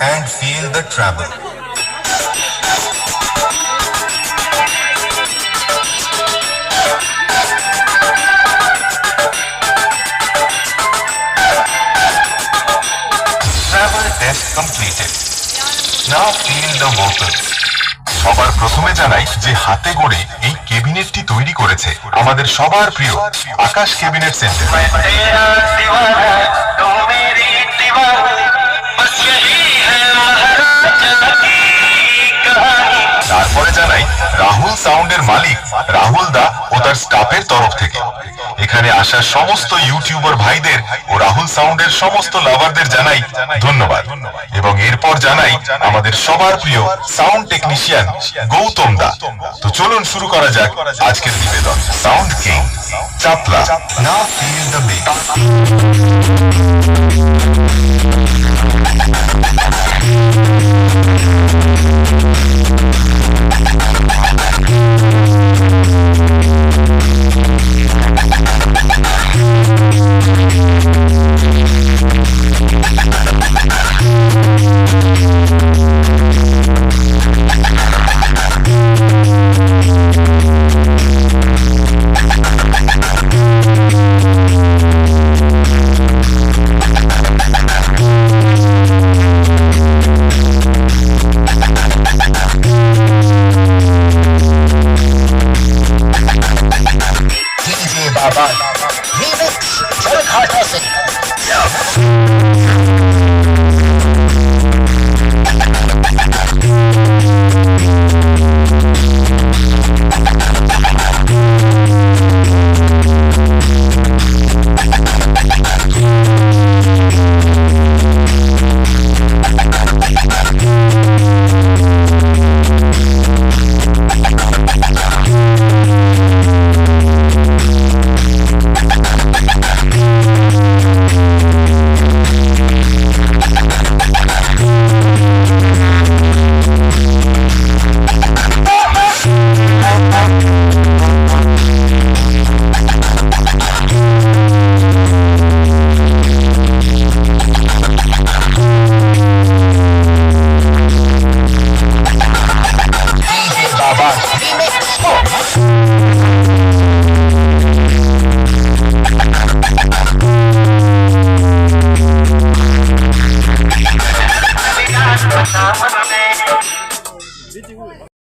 and feel the travel. Travel test completed. Now feel the vocals. সবার প্রথমে জানাই যে হাতে গড়ে এই কেবিনেটটি তৈরি করেছে আমাদের সবার প্রিয় আকাশ কেবিনেট সেন্টার রাহুল সাউন্ডের মালিক রাহুল দা ও তার স্টাফের তরফ থেকে। এখানে আসা সমস্ত ইউটিউবার ভাইদের ও রাহুল সাউন্ডের সমস্ত লাভারদের জানাই ধন্যবাদ। এবং এরপর জানাই আমাদের সবার প্রিয় সাউন্ড টেকনিশিয়ান গৌতম দা। তো চলুন শুরু করা যাক আজকের নিবেদন। সাউন্ড কিং চাপলা, না feel the beat